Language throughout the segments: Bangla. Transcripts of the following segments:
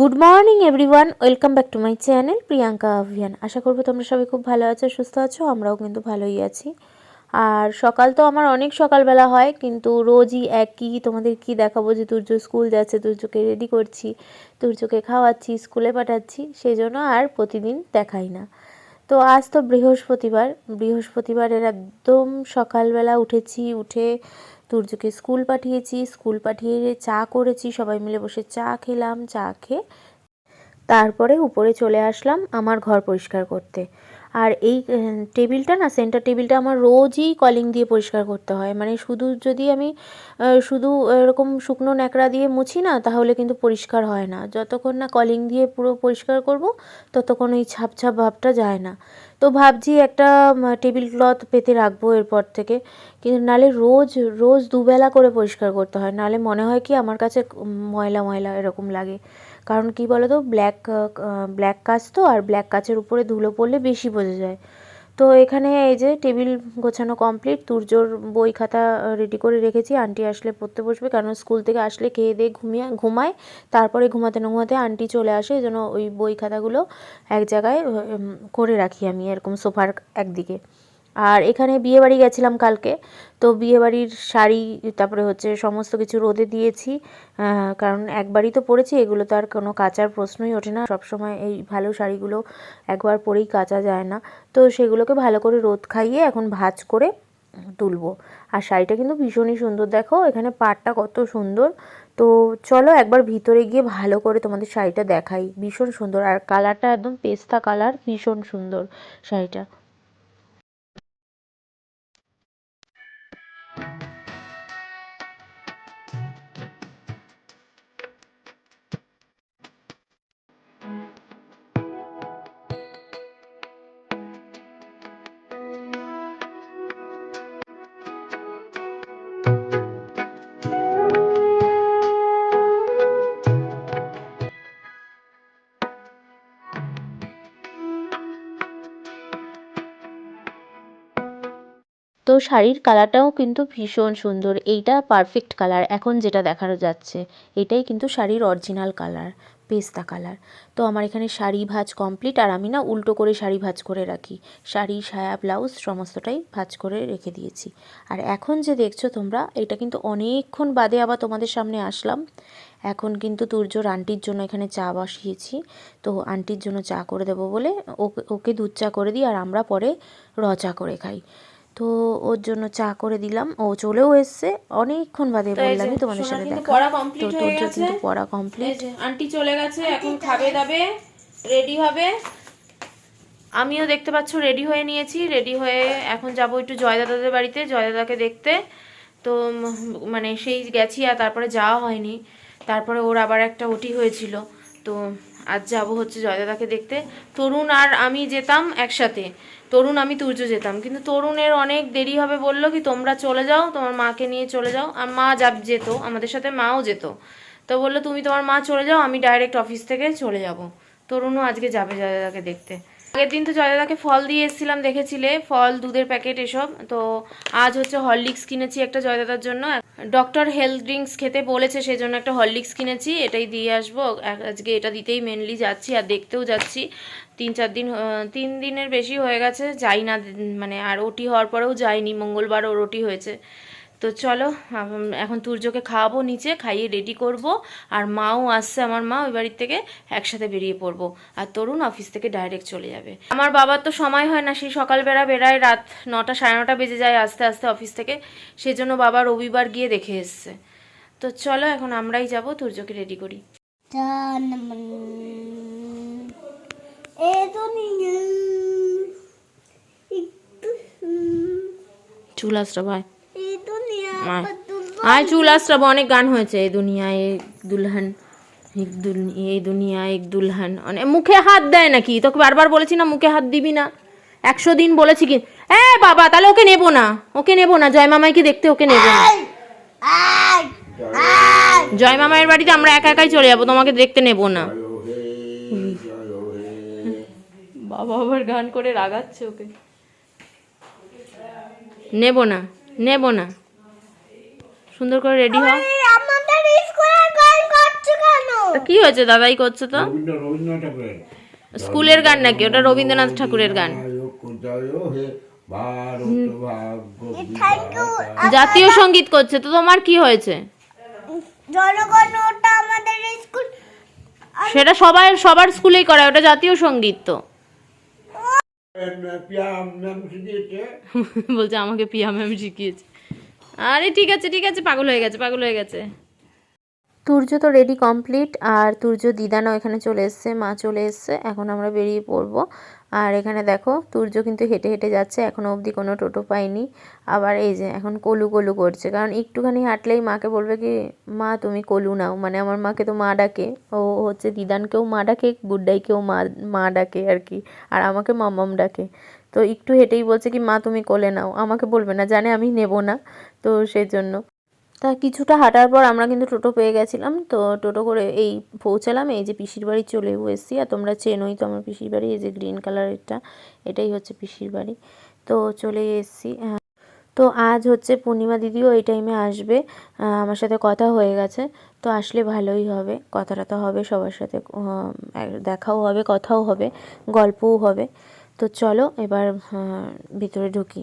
Good morning, everyone. Welcome back to my channel, Priyanka Abhiyan. আশা করব তোমরা সবাই খুব ভালো আছো, সুস্থ আছো, আমরাও কিন্তু ভালোই আছি। আর সকাল তো আমার অনেক সকালবেলা হয়, কিন্তু রোজই একই তোমাদের কি দেখাবো যে তুর্য স্কুল যাচ্ছে তুর্যকে রেডি করছি তুর্যকে খাওয়াচ্ছি, স্কুলে পাঠাচ্ছি, সেই জন্য আর প্রতিদিন দেখাই না। তো আজ তো বৃহস্পতিবার, বৃহস্পতিবারের একদম সকালবেলা উঠেছি, উঠে তুর্যকে স্কুল পাঠিয়েছি, স্কুল পাঠিয়ে চা করেছি, সবাই মিলে বসে চা খেলাম, চা খেয়ে তারপরে উপরে চলে আসলাম আমার ঘর পরিষ্কার করতে। আর এই টেবিলটা না সেন্টার টেবিলটা আমার রোজই কলিং দিয়ে পরিষ্কার করতে হয়। মানে শুধু যদি আমি শুধু এরকম শুকনো ন্যাকড়া দিয়ে মুছি না, তাহলে কিন্তু পরিষ্কার হয় না। যতক্ষণ না কলিং দিয়ে পুরো পরিষ্কার করব, ততক্ষণ ওই ছাপ ছাপ ভাবটা যায় না। তো ভাবছি একটা টেবিল ক্লথ পেতে রাখব এরপর থেকে। কিন্তু নালে রোজ রোজ দুবেলা করে পরিষ্কার করতে হয়। নালে মনে হয় কি আমার কাছে ময়লা ময়লা এরকম লাগে। কারণ কি বলো তো ব্ল্যাক ব্ল্যাক কাচ তো, আর ব্ল্যাক কাচের উপরে ধুলো পড়লে বেশি বোঝা যায়। তো এখানে এই যে টেবিল গোছানো কমপ্লিট তুর্যর বই খাতা রেডি করে রেখেছি। আন্টি আসলে পড়তে বসবে কারণ স্কুল থেকে আসলে খেয়ে দিয়ে ঘুমিয়ে, ঘুমায়। তারপরে ঘুমাতে না ঘুমাতে আন্টি চলে আসে, এই জন্য ওই বই খাতাগুলো এক জায়গায় করে রাখি আমি, এরকম সোফার একদিকে। আর এখানে বিয়ে বাড়ি গেছিলাম কালকে। তো বিয়ে বাড়ির শাড়ি, তারপরে হচ্ছে সমস্ত কিছু রোদে দিয়েছি। কারণ একবারই তো পরেছি, এগুলো তো আর কোনো কাচার প্রশ্নই ওঠে না। সবসময় এই ভালো শাড়িগুলো একবার পরেই কাচা যায় না। তো সেগুলোকে ভালো করে রোদ খাইয়ে এখন ভাঁজ করে তুলবো। আর শাড়িটা কিন্তু ভীষণই সুন্দর। দেখো, এখানে পাটটা কত সুন্দর। তো চলো একবার ভিতরে গিয়ে ভালো করে তোমাদের শাড়িটা দেখাই। ভীষণ সুন্দর। আর কালারটা একদম পেস্তা কালার, ভীষণ সুন্দর শাড়িটা। তো শাড়ির কালারটাও কিন্তু ভীষণ সুন্দর। এইটা পারফেক্ট কালার এখন যেটা দেখানো যাচ্ছে, এটাই কিন্তু শাড়ির অরিজিনাল কালার পেস্তা কালার তো আমার এখানে শাড়ি ভাজ কমপ্লিট আর আমি না উল্টো করে শাড়ি ভাজ করে রাখি। শাড়ি, সায়া ব্লাউজ সমস্তটাই ভাজ করে রেখে দিয়েছি। আর এখন যে দেখছ তোমরা, এটা কিন্তু অনেকক্ষণ বাদে আবার তোমাদের সামনে আসলাম। এখন কিন্তু তুর্যর আন্টির জন্য এখানে চা বসিয়েছি। তো আন্টির জন্য চা করে দেবো বলে ওকে ওকে দুধ চা করে দিই, আর আমরা পরে র চা করে খাই। তো ওর জন্য চা করে দিলাম। ও চলেও এসছে। অনেকক্ষণ বাদে বললামই তোমাদের সাথে দেখা। পড়া তো হয়ে তোর গেছে। কিন্তু পড়া কমপ্লিট আন্টি চলে গেছে এখন খাবে দাবে রেডি হবে। আমিও দেখতে পাচ্ছ রেডি হয়ে নিয়েছি। রেডি হয়ে এখন যাব একটু জয়দাদাদের বাড়িতে জয়দাদাকে দেখতে। তো মানে সেই গেছি আর তারপরে যাওয়া হয়নি। তারপরে ওর আবার একটা ওটি হয়েছিল। তো আজ যাব হচ্ছে জয়দাদাকে দেখতে। তরুণ আর আমি যেতাম একসাথে। তরুণ, আমি তুর্য যেতাম। কিন্তু তরুণের অনেক দেরি হবে বলল কি, তোমরা চলে যাও, তোমার মাকে নিয়ে চলে যাও। আর মা যাব যেত, আমাদের সাথে মাও যেত। তো বলল, তুমি তোমার মা চলে যাও, আমি ডাইরেক্ট অফিস থেকে চলে যাব। তরুণও আজকে যাবে জয়দাদাকে দেখতে। আগের দিন তো জয়দাদাকে ফল দিয়ে এসেছিলাম দেখেছিলে, ফল, দুধের প্যাকেট এসব। তো আজ হচ্ছে হরলিক্স কিনেছি একটা জয়দাদার জন্য। ডক্টর হেলথ ড্রিঙ্কস খেতে বলেছে সেই জন্য একটা হরলিক্স কিনেছি, এটাই দিয়ে আসব। আজকে এটা দিতেই মেনলি যাচ্ছি আর দেখতেও যাচ্ছি। তিন চার দিন তিন দিনের বেশি হয়ে গেছে, যাই না মানে আর ওটি হওয়ার পরেও যাইনি মঙ্গলবার ওর ওটি হয়েছে। তো চলো এখন তুর্যকে খাওয়াবো নিচে খাইয়ে রেডি করব। আর মাও আসছে আমার মা ওই বাড়ির থেকে একসাথে বেরিয়ে পড়ব। আর তরুণ অফিস থেকে ডাইরেক্ট চলে যাবে। আমার বাবার তো সময় হয় না সেই সকালবেলা বেড়ায় রাত নটা সাড়ে নটা বেজে যায় আস্তে আস্তে অফিস থেকে। সেই জন্য বাবা রবিবার গিয়ে দেখে এসছে। তো চলো এখন আমরাই যাব তুর্যকে রেডি করি। চুল আসরা ভাই আয়। আয় চুল আসরাবো অনেক গান হয়েছে। এই দুনিয়ায় এক দুলহান এক দুল- এই দুনিয়া এক দুলহান। অনেক মুখে হাত দেয় নাকি? তোকে বারবার বলেছি না মুখে হাত দিবি না। একশো দিন বলেছি কি এ বাবা তাহলে ওকে নেব না। ওকে নেব না। জয় মামাইকে দেখতে ওকে নেব না। জয় মামাইয়ের বাড়িতে আমরা একা একাই চলে যাব তোমাকে দেখতে নেব না। বাবা আবার গান করে রাগাচ্ছে ওকে। নেব না। নেব না। সুন্দর করে রেডি হও। আমাদের স্কুলে গান করছ কেন? কি হয়েছে দাদাই করছে তো? রবীন্দ্র রবীন্দ্রনাথ ঠাকুরের। স্কুলের গান নাকি? ওটা রবীন্দ্রনাথ ঠাকুরের গান। জাতীয় সংগীত করছে তো তোমার কি হয়েছে? জনগণ ওটা আমাদের স্কুল সেটা সবাই সবার স্কুলেই করে ওটা জাতীয় সংগীত তো। বলছে আমাকে পিয়া ম্যাম শিখিয়েছে। আরে ঠিক আছে ঠিক আছে পাগল হয়ে গেছে পাগল হয়ে গেছে। তুর্য তো রেডি কমপ্লিট আর তুর্য দিদানাও এখানে চলে এসছে মা চলে এসছে এখন আমরা বেরিয়ে পড়ব। আর এখানে দেখো তুর্য কিন্তু হেঁটে হেঁটে যাচ্ছে, এখনও অবধি কোনো টোটো পাইনি আবার এই যে, এখন কলু কলু করছে, কারণ একটুখানি হাঁটলেই মাকে বলবে কি, মা, তুমি কলু নাও। মানে আমার মাকে তো মা ডাকে, ও হচ্ছে দিদানকেও মা ডাকে, গুড্ডাইকেও মা মা ডাকে আর কি, আর আমাকে মামাম ডাকে। তো একটু হেঁটেই বলছে কি, মা, তুমি কোলে নাও। আমাকে বলবে না, জানে আমি নেব না, তো সেই জন্য। তা কিছুটা হাঁটার পর আমরা কিন্তু টোটো পেয়ে গেছিলাম। তো টোটো করে এই পৌঁছালাম, এই যে পিসির বাড়ি চলেও এসেছি। আর তোমরা চেনোই তো আমার পিসির বাড়ি, এই যে গ্রিন কালারেরটা এটাই হচ্ছে পিসির বাড়ি। তো চলে এসেছি। তো আজ হচ্ছে পূর্ণিমা দিদিও এই টাইমে আসবে। আমার সাথে কথা হয়ে গেছে। তো আসলে ভালোই হবে। কথা টথা হবে সবার সাথে দেখাও হবে, কথাও হবে, গল্পও হবে। তো চলো এবার ভিতরে ঢুকি।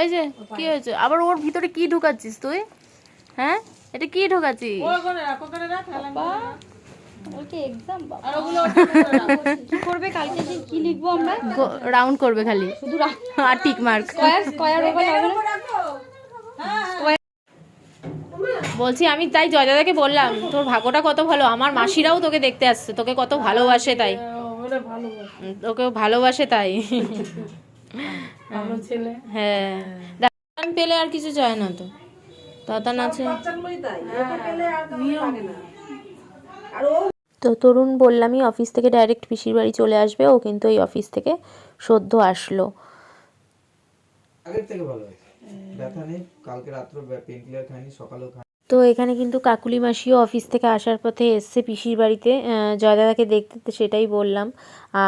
এই যে কি হয়েছে? আবার ওর ভিতরে কি ঢুকাচ্ছিস তুই? হ্যাঁ? এটা কি ঢুকাচ্ছিস? করবে কালকে যে কি লিখব আমরা? রাউন্ড করবে খালি। আর টিক মার্ক স্কয়ার ওভার লাগবে না? বলছি আমি তাই জয় দাদাকে বললাম তোর ভাগ্যটা কত ভালো? আমার মাসিরাও তোকে দেখতে আসছে। তোকে কত ভালোবাসে তাই। তোকে ভালোবাসে তাই। হ্যাঁ। দাদান পেলে আর কিছু চায় না তো। দাদান আছে। তো তরুণ বললামই অফিস থেকে ডাইরেক্ট পিসির বাড়ি চলে আসবে। ও কিন্তু এই অফিস থেকে সদ্য আসলো। আগের থেকে ভালো হয়েছে। ব্যথা নেই। কালকে রাত্রে পেন কিলার খাইনি সকালেও তো এখানে কিন্তু কাকুলি মাসিও অফিস থেকে আসার পথে এসছে পিসির বাড়িতে জয়দাদাকে দেখতে সেটাই বললাম।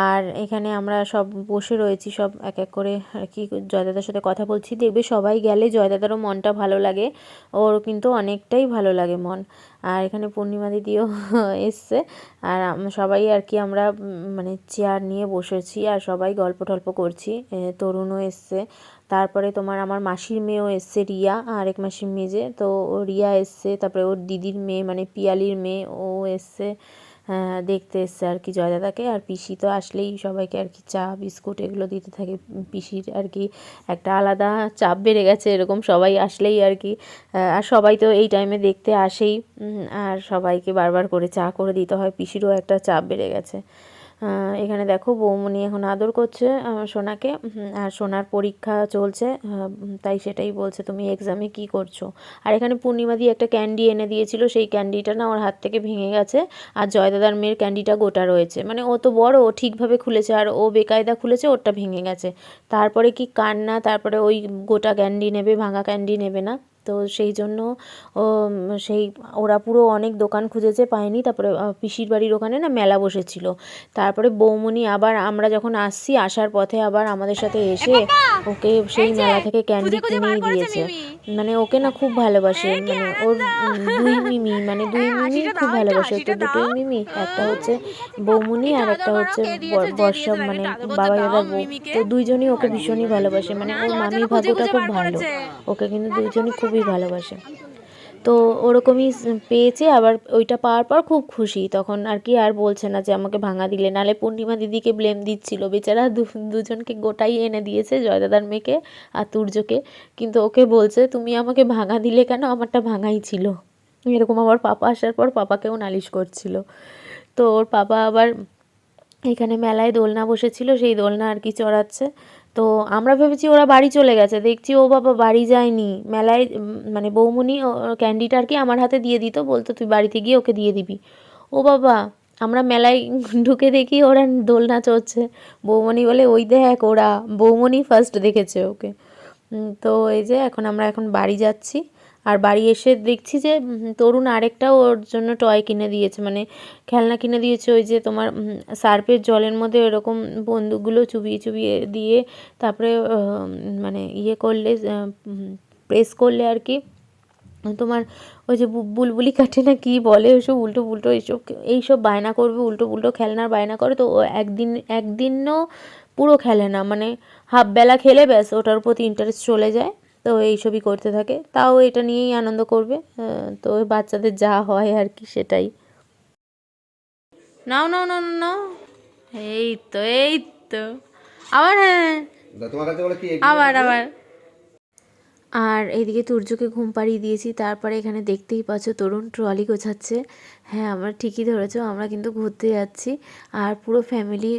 আর এখানে আমরা সব বসে রয়েছি, সব এক এক করে আর কি জয়দাদার সাথে কথা বলছি। দেখবে সবাই গেলে জয়দাদারও মনটা ভালো লাগে ওর কিন্তু অনেকটাই ভালো লাগে মন। আর এখানে পূর্ণিমা দিদিও এসছে। আর সবাই আর কি আমরা মানে চেয়ার নিয়ে বসেছি আর সবাই গল্প টল্প করছি। তরুণও এসছে। তারপরে তোমার আমার মাসির মেয়েও এসছে, রিয়া আর এক মাসির যে। তো ও রিয়া এসছে, তারপরে ওর দিদির মেয়ে মানে পিয়ালির মেয়ে, ও এসছে। দেখতে এসছে আর কি জয়দাদাকে আর পিসি তো আসলেই সবাইকে আর কি চা, বিস্কুট এগুলো দিতে থাকে। পিসির আর কি একটা আলাদা চাপ বেড়ে গেছে এরকম সবাই আসলেই আর কি। আর সবাই তো এই টাইমে দেখতে আসেই। আর সবাইকে বারবার করে চা করে দিতে হয়। পিসিরও একটা চাপ বেড়ে গেছে। এখানে দেখো বৌমনি এখন আদর করছে সোনাকে আর সোনার পরীক্ষা চলছে তাই সেটাই বলছে, তুমি এক্সামে কি করছ? আর এখানে পূর্ণিমা দিয়ে একটা ক্যান্ডি এনে দিয়েছিল, সেই ক্যান্ডিটা না ওর হাত থেকে ভেঙে গেছে, আর জয়দাদার মেয়ের ক্যান্ডিটা গোটা রয়েছে। মানে ও তো বড়, ও ঠিকভাবে খুলেছে, আর ও বেকায়দা খুলেছে, ওরটা ভেঙে গেছে। তারপরে কি কান্না, তারপরে ওই গোটা ক্যান্ডি নেবে, ভাঙা ক্যান্ডি নেবে না? তো সেই জন্য ও সেই ওরা পুরো অনেক দোকান খুঁজেছে পায়নি। তারপরে পিসির বাড়ির ওখানে না মেলা বসেছিল। তারপরে বৌমনি আবার আমরা যখন আসছি আসার পথে আবার আমাদের সাথে এসে ওকে সেই মেলা থেকে ক্যান্ডি কিনেই দিয়েছে। মানে ওকে না খুব ভালোবাসে। মানে ওর দুই মিমি মানে দুই মিমি খুব ভালোবাসে। তো দুটোই মিমি একটা হচ্ছে বৌমনি আর একটা হচ্ছে বর্ষা মানে বাবা দাদার বউ তো দুইজনই ওকে ভীষণই ভালোবাসে। মানে ওর মামির ভাগ্যটা খুব ভালো। ওকে কিন্তু দুইজনই খুবই ভালোবাসে। তো ওরকমই পেয়েছে, আবার ওইটা পাওয়ার পর খুব খুশি। তখন আর কি আর বলছে না যে আমাকে ভাঙা দিলে, নালে পূর্ণিমা দিদিকে ব্লেম দিচ্ছিল। বেচারা দুজনকে গোটাই এনে দিয়েছে, জয়দাদার মেয়েকে আর তুর্যকে। কিন্তু ওকে বলছে, তুমি আমাকে ভাঙা দিলে কেন? আমারটা ভাঙাই ছিল। এরকম আবার পাপা আসার পর পাপাকেও নালিশ করছিল। তো ওর পাপা আবার এখানে মেলায় দোলনা বসেছিল, সেই দোলনা আর কি চড়াচ্ছে। তো আমরা ভেবেছি ওরা বাড়ি চলে গেছে। দেখছি ও বাবা বাড়ি যায়নি। মেলায় মানে বৌমনি ও- ক্যান্ডিটা আর কি আমার হাতে দিয়ে দিত, বলতো তুই বাড়িতে গিয়ে ওকে দিয়ে দিবি। ও বাবা, আমরা মেলায় ঢুকে দেখি ওরা দোলনা চড়ছে। বৌমনি বলে, ওই দেখ ওরা, বৌমনি ফার্স্ট দেখেছে ওকে। তো এই যে এখন আমরা এখন বাড়ি যাচ্ছি। আর বাড়ি এসে দেখছি যে তরুণ আরেকটা ওর জন্য টয় কিনে দিয়েছে। মানে খেলনা কিনে দিয়েছে ওই যে তোমার উম, সার্ফের জলের মধ্যে এরকম বন্দুকগুলো চুবিয়ে চুবিয়ে দিয়ে তারপরে মানে ইয়ে করলে প্রেস করলে আর কি তোমার ওই যে বুলবুলি কাটে না কি বলে ওইসব উল্টো পুল্টো এইসব এইসব বায়না করবে উল্টো পুল্টো খেলনার বায়না করে। তো ও একদিন একদিনও পুরো খেলে না। মানে হাফ বেলা খেলে ব্যাস ওটার প্রতি ইন্টারেস্ট চলে যায়। তো এইসবই করতে থাকে। তাও এটা নিয়েই আনন্দ করবে। তো বাচ্চাদের যা হয় আর কি সেটাই। নাও নাও নাও নাও, এই তো এই তো। আবার হ্যাঁ। তোমার কাছে বলে কি আবার আবার। আর এইদিকে তুর্যকে ঘুম পাড়িয়ে দিয়েছি। তারপরে এখানে দেখতেই পাচ্ছ তরুণ ট্রলি গোছাচ্ছে। হ্যাঁ আমরা ঠিকই ধরেছো আমরা কিন্তু ঘুরতে যাচ্ছি। আর পুরো ফ্যামিলি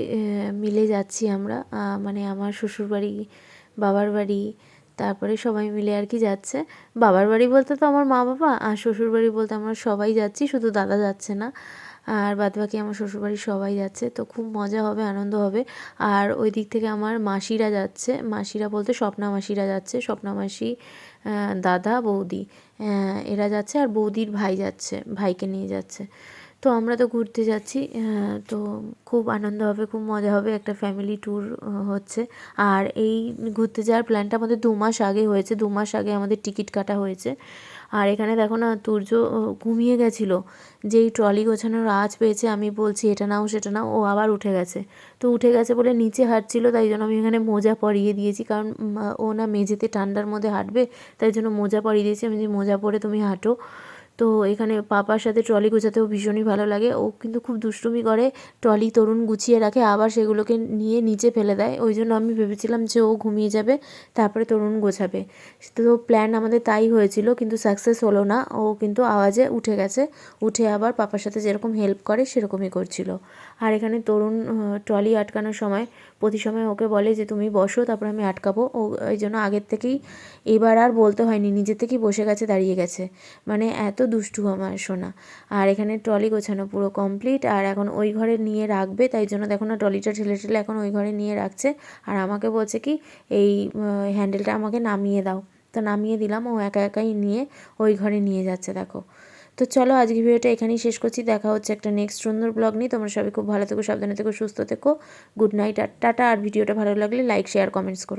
মিলে যাচ্ছি আমরা। মানে আমার শ্বশুরবাড়ি বাবার বাড়ি তারপরে সবাই মিলে আর কি যাচ্ছে। বাবার বাড়ি বলতে তো আমার মা বাবা, আর শ্বশুর বাড়ি বলতে আমরা সবাই যাচ্ছি, শুধু দাদা যাচ্ছে না। আর বাদবাকি আমার শ্বশুরবাড়ির সবাই যাচ্ছে, তো খুব মজা হবে, আনন্দ হবে। আর ওই দিক থেকে আমার মাসিরা যাচ্ছে। মাসিরা বলতে স্বপ্না মাসিরা যাচ্ছে। স্বপ্না মাসি দাদা, বৌদি এরা যাচ্ছে। আর বৌদির ভাই যাচ্ছে, ভাইকে নিয়ে যাচ্ছে। তো আমরা তো ঘুরতে যাচ্ছি তো খুব আনন্দ হবে, খুব মজা হবে একটা ফ্যামিলি ট্যুর হচ্ছে। আর এই ঘুরতে যাওয়ার প্ল্যানটা আমাদের দু মাস আগে হয়েছে, দু মাস আগে আমাদের টিকিট কাটা হয়েছে। আর এখানে দেখো না তুর্য ঘুমিয়ে গেছিল, যেই ট্রলি গোছানোর আজ পেয়েছে, আমি বলছি, এটা নাও, সেটা নাও। ও আবার উঠে গেছে। তো উঠে গেছে বলে নিচে হাঁটছিল, তাই জন্য আমি এখানে মোজা পরিয়ে দিয়েছি, কারণ ও না মেঝেতে ঠান্ডার মধ্যে হাঁটবে, তাই জন্য মোজা পরিয়ে দিয়েছি। আমি যে মোজা পরে তুমি হাঁটো। তো এখানে পাপার সাথে ট্রলি গোছাতেও ভীষণই ভালো লাগে। ও কিন্তু খুব দুষ্টুমি করে, ট্রলি তরুণ গুছিয়ে রাখে, আবার সেগুলোকে নিয়ে নিচে ফেলে দেয়। ওই জন্য আমি ভেবেছিলাম যে ও ঘুমিয়ে যাবে, তারপরে তরুণ গোছাবে। তো প্ল্যান আমাদের তাই হয়েছিল, কিন্তু সাকসেস হলো না। ও কিন্তু আওয়াজে উঠে গেছে, উঠে আবার পাপার সাথে যেরকম হেল্প করে, সেরকমই করছিল। আর এখানে তরুণ ট্রলি আটকানোর সময়, প্রতি সময় ওকে বলে যে, তুমি বসো, তারপর আমি আটকাবো। ও এই জন্য আগের থেকেই এবার আর বলতে হয়নি, নিজে থেকেই বসে গেছে, দাঁড়িয়ে গেছে। মানে এত দুষ্টু আমার, সোনা। আর এখানে ট্রলি গোছানো পুরো কমপ্লিট আর এখন ওই ঘরে নিয়ে রাখবে, তাই জন্য দেখো না, ট্রলিটা ঠেলে ঠেলে এখন ওই ঘরে নিয়ে রাখছে। আর আমাকে বলছে কি, এই হ্যান্ডেলটা আমাকে নামিয়ে দাও। তো নামিয়ে দিলাম, ও একা একাই নিয়ে ওই ঘরে নিয়ে যাচ্ছে, দেখো। তো চলো আজকে ভিডিওটা এখানেই শেষ করছি। দেখা হচ্ছে একটা নেক্সট সুন্দর ব্লগ নিয়ে। তোমরা সবাই খুব ভালো থেকো, সাবধানে থেকো, সুস্থ থেকো। গুড নাইট আর টাটা। আর ভিডিওটা ভালো লাগলে লাইক শেয়ার কমেন্টস করো।